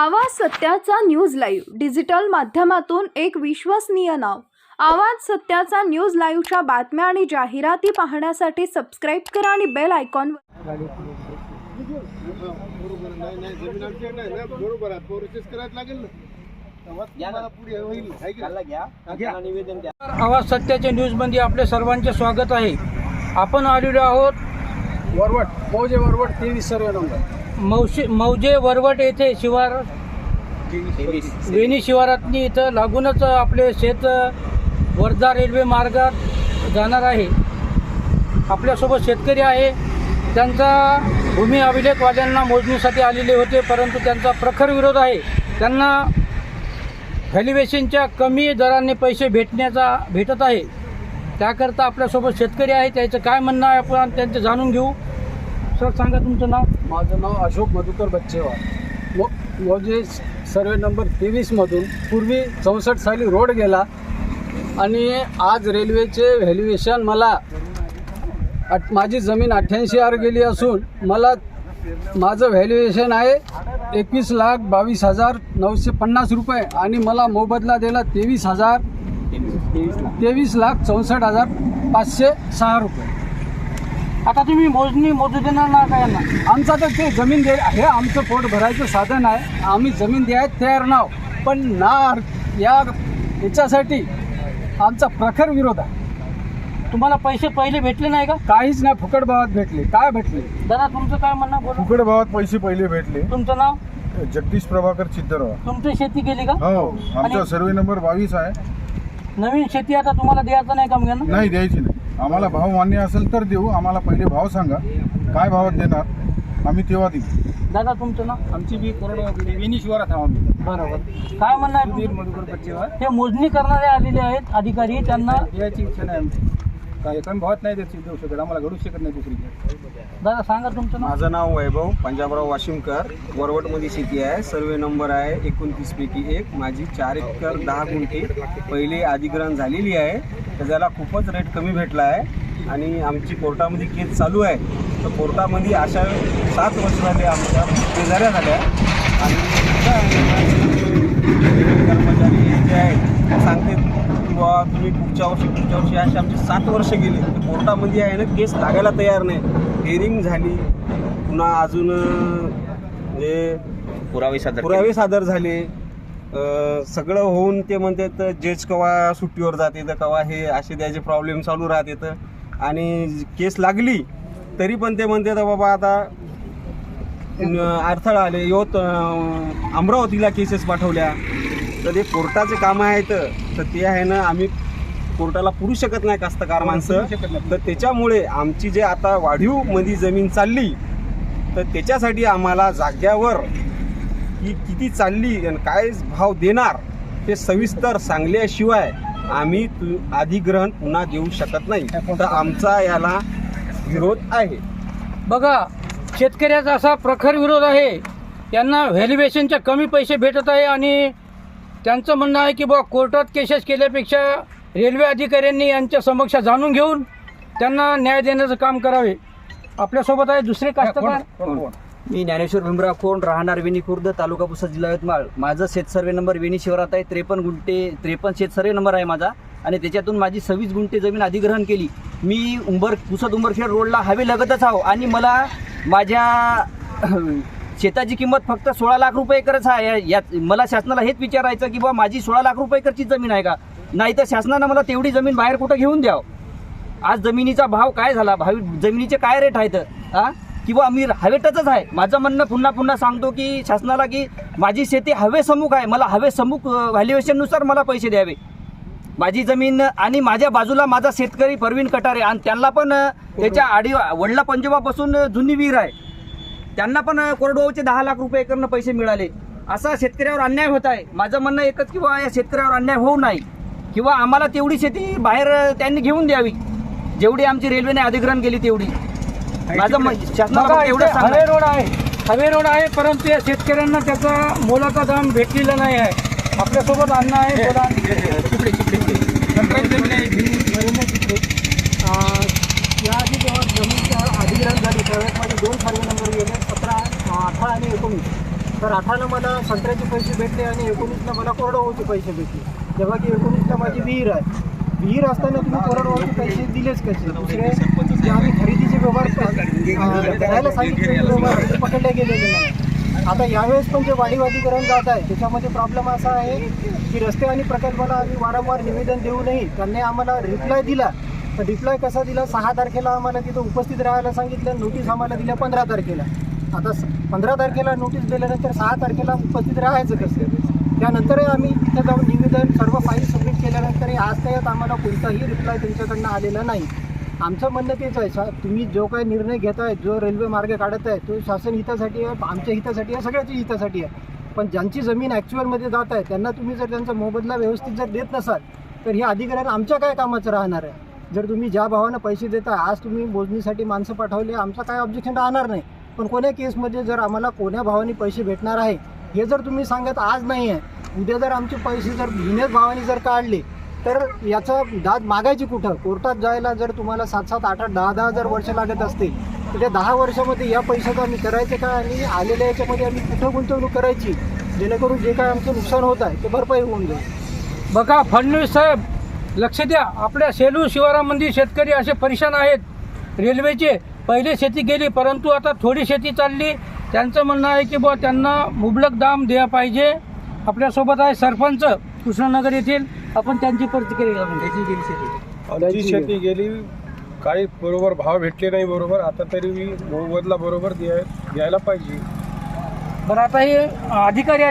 आवाज सत्याचा news live digital माध्यमातून एक विश्वसनीय नाव. आवाज सत्याचा न्यूज लाईव्हच्या बातम्या आणि जाहिराती पाहण्यासाठी सबस्क्राईब करा आणि बेल आयकॉन आवाज सत्याच्या न्यूजमध्ये आपले सर्वांचे स्वागत आहे. आपण आलेलो आहोत वरवट मौजे वरवट तेवीस सर्व नंबर. मौशे मौजे वरवट येथे शिवार वेणी शिवारातनी इथं लागूनच आपले शेत वर्धा रेल्वे मार्गात जाणार आहे. आपल्यासोबत शेतकरी आहे. त्यांचा भूमी अभिलेखवाल्यांना मोजणीसाठी आलेले होते परंतु त्यांचा प्रखर विरोध आहे. त्यांना व्हॅल्युएशनच्या कमी दराने पैसे भेटण्याचा भेटत आहे. त्याकरता आपल्यासोबत शेतकरी आहे त्याचं काय म्हणणं आहे आपण त्यांचं जाणून घेऊ. सर सांगा तुमचं नाव. माझं नाव अशोक मधुकर बच्चेवार. व जे सर्वे नंबर तेवीसमधून पूर्वी चौसष्ट साली रोड गेला आणि आज रेल्वेचे व्हॅल्युएशन मला आठ माझी जमीन अठ्ठ्याऐंशी आर गेली असून मला माझं व्हॅल्युएशन आहे एकवीस लाख बावीस हजार नऊशे पन्नास रुपये आणि मला मोबदला दिला तेवीस हजार तेवीस लाख चौसष्ट हजार पाचशे सहा रुपये. आता तुम्ही मोजणी मोजू देणार ना काय यांना आमचा तर ते जमीन दे हे आमचं पोट भरायचं साधन आहे. आम्ही जमीन द्यायला तयार नाव. पण ना या याच्यासाठी आमचा प्रखर विरोध आहे. तुम्हाला पैसे पहिले भेटले नाही का? काहीच नाही. फुकट भावात भेटले. काय भेटले? दादा तुमचं काय म्हणणं? बोला? फुकट भावात पैसे पहिले भेटले. तुमचं नाव? जगदीश प्रभाकर चित्तरवा तुमची शेती केली का? हो. आमचा आणि- सर्वे नंबर बावीस आहे. नवीन शेती आता तुम्हाला द्यायचं नाही का मग यांना? नाही द्यायची नाही. आम्हाला भाव मान्य असेल तर देऊ. आम्हाला पहिले भाव सांगा. काय भावात देणार? आम्ही तेव्हा देऊ. दादा तुमचं नाव? आमची बी कोरड वेणी शिवारात आहो आम्ही बरोबर. काय म्हणणं आहे? सुधीर तुमचं? मधुकर बच्चेवार हे मोजणी करणारे आलेले आहेत अधिकारी. त्यांना याची इच्छा नाही आमची. काय कमी भावात नाही देऊ देऊ शकत आम्हाला घडू शकत नाही दुसरी दादा सांगा तुमचं नाव. माझं नाव वैभव पंजाबराव वाशिमकर. वरवटमध्ये शेती आहे. सर्वे नंबर आहे एकोणतीस पैकी एक. माझी चार एकर दहा गुंठे पहिले अधिग्रहण झालेली आहे. तर त्याला खूपच रेट कमी भेटला आहे. आणि आमची कोर्टामध्ये केस चालू आहे. तर कोर्टामध्ये अशा सात वर्ष झाले आमच्या शेजाऱ्या झाल्या. आणि कर्मचारी जे आहे सांगते की बुवा तुम्ही पुढच्या वर्षी पुढच्या वर्षी असे आमचे सात वर्ष गेले. तर कोर्टामध्ये आहे ना केस लागायला तयार नाही. हिअरिंग झाली. पुन्हा अजून म्हणजे पुरावे सादर पुरावे सादर झाले. सगळं होऊन ते म्हणते तर जज कवा सुट्टीवर जाते तर कवा हे असे त्याचे प्रॉब्लेम चालू राहते. तर आणि केस लागली तरी पण ते म्हणते तर बाबा आता अडथळा आले. यवत अमरावतीला केसेस पाठवल्या. तर ते कोर्टाचे कामं आहेत. तर ते आहे ना आम्ही कोर्टाला पुरू शकत नाही कास्तकार माणसं. तर त्याच्यामुळे आमची जे आता वाढीवमध्ये जमीन चालली तर त्याच्यासाठी आम्हाला जाग्यावर ही किती चालली आणि काय भाव देणार हे सविस्तर सांगल्याशिवाय आम्ही तु अधिग्रहण पुन्हा देऊ शकत नाही. तर आमचा याला विरोध आहे. बघा शेतकऱ्याचा असा प्रखर विरोध आहे. त्यांना व्हॅल्युएशनच्या कमी पैसे भेटत आहे आणि त्यांचं म्हणणं आहे की बुवा कोर्टात केसेस केल्यापेक्षा रेल्वे अधिकाऱ्यांनी यांच्या समक्ष जाणून घेऊन त्यांना न्याय देण्याचं काम करावे. आपल्यासोबत आहे दुसरे कास्तकार मी ज्ञानेश्वर भीमराव खोंड राहणार वेणी खुर्द तालुका पुसद जिल्हा यवतमाळ. माझं शेत सर्वे नंबर वेणी शिवारात आहे त्रेपन्न गुंठे त्रेपन्न शेत सर्वे नंबर आहे माझा. आणि त्याच्यातून माझी सव्वीस गुंठे जमीन अधिग्रहण केली. मी उंबर पुसद उंबरखेड रोडला हवे लगतच आहो आणि मला माझ्या शेताची किंमत फक्त सोळा लाख रुपये एकरच आहे. या- यात मला शासनाला हेच विचारायचं की बा माझी सोळा लाख रुपये एकरची जमीन आहे का? नाही तर शासनानं मला तेवढी जमीन बाहेर कुठं घेऊन द्यावं? आज जमिनीचा भाव काय झाला? भावी जमिनीचे काय रेट आहेत? हा किंवा मी हवेतच आहे. माझं म्हणणं पुन्हा पुन्हा सांगतो की शासनाला की माझी शेती हवेसमुख आहे. मला हवेसमुख व्हॅल्युएशननुसार मला पैसे द्यावे. माझी जमीन आणि माझ्या बाजूला माझा शेतकरी परवीन कटारे आणि त्यांना पण त्याच्या आडी वडला पंजोबापासून जुनी विहीर आहे. त्यांना पण कोरडवाहूचे दहा लाख रुपये एकरनं पैसे मिळाले. असा शेतकऱ्यावर अन्याय होत आहे. माझं म्हणणं एकच किंवा या शेतकऱ्यावर अन्याय होऊ नये किंवा आम्हाला तेवढी शेती बाहेर त्यांनी घेऊन द्यावी. जेवढी आमची रेल्वेने अधिग्रहण केली तेवढी. माझं शासनाला हवे रोड आहे. हवे रोड आहे परंतु या शेतकऱ्यांना त्याचा मोलाचा दाम भेटलेला नाही आहे. आपल्यासोबत अन्न आहे याआधी जेव्हा जमीनच्या अधिग्रहण झाली त्यावेळेस माझे दोन सर्वे नंबर गेले सतरा अठरा आणि एकोणीस तर अठराला मला संत्र्याचे पैसे भेटले आणि एकोणीसला मला कोरडवाहूचे पैसे भेटले जेव्हा की एकोणीसला माझी विहीर आहे विहीर असताना तुम्ही कोरडवाहूचे पैसे दिलेच कसे दुसरे आम्ही खरेदीचे व्यवहार करायला सांगितले व्यवहार पकडले गेलेले नाही आता यावेळेस पण जे वाढीवादीकरण जात आहे त्याच्यामध्ये प्रॉब्लेम असा आहे की रस्ते आणि प्रकल्पाला आम्ही वारंवार निवेदन देऊनही त्यांनी आम्हाला रिप्लाय दिला. तर रिप्लाय कसा दिला? सहा तारखेला आम्हाला तिथं उपस्थित राहायला सांगितलं. नोटीस आम्हाला दिल्या पंधरा तारखेला. आता स- पंधरा तारखेला नोटीस दिल्यानंतर सहा तारखेला उपस्थित राहायचं कसं? त्यानंतरही आम्ही तिथं जाऊन निवेदन सर्व फाईल सबमिट केल्यानंतरही आज त्यात आम्हाला कोणताही रिप्लाय तुमच्याकडनं आलेला नाही. आमचं म्हणणं तेच आहे सा तुम्ही जो काही निर्णय घेताय जो रेल्वे मार्ग काढत आहे तो शासन हितासाठी आहे आमच्या हितासाठी आहे सगळ्याच्या हितासाठी आहे. पण ज्यांची जमीन ॲक्च्युअलमध्ये जात आहे त्यांना तुम्ही जर त्यांचा मोबदला व्यवस्थित जर देत नसाल तर हे अधिग्रहण आमच्या काय कामाचं राहणार आहे? जर तुम्ही ज्या भावानं पैसे देता आज तुम्ही मोजणीसाठी माणसं पाठवले आमचं काय ऑब्जेक्शन राहणार नाही. पण कोण्या केसमध्ये जर आम्हाला कोण्या भावाने पैसे भेटणार आहे हे जर तुम्ही सांगत आज नाही आहे उद्या जर आमचे पैसे जर भिनेच भावाने जर काढले तर याचा दाद मागायची कुठं? कोर्टात जायला जर तुम्हाला सात सात आठ आठ दहा दहा हजार वर्ष लागत असतील तर त्या दहा वर्षामध्ये या पैशाचं आम्ही करायचं काय? आणि आलेल्या याच्यामध्ये आम्ही कुठं गुंतवणूक करायची? जेणेकरून जे काय आमचं नुकसान होत आहे ते भरपाई होऊन जाईल. बघा फडणवीस साहेब लक्ष द्या. आपल्या सेलू शिवारामध्ये शेतकरी असे परेशान आहेत. रेल्वेचे पहिले शेती गेली परंतु आता थोडी शेती चालली. त्यांचं म्हणणं आहे की बुवा त्यांना मुबलक दाम द्या पाहिजे. आपल्यासोबत आहे सरपंच. कृष्णानगर येथील आपण त्यांची प्रतिक्रिया घेऊ. आमची शेती गेली काही बरोबर भाव भेटले नाही बरोबर आता तरी मोबदला बरोबर द्याय द्यायला पाहिजे बरं आता हे अधिकारी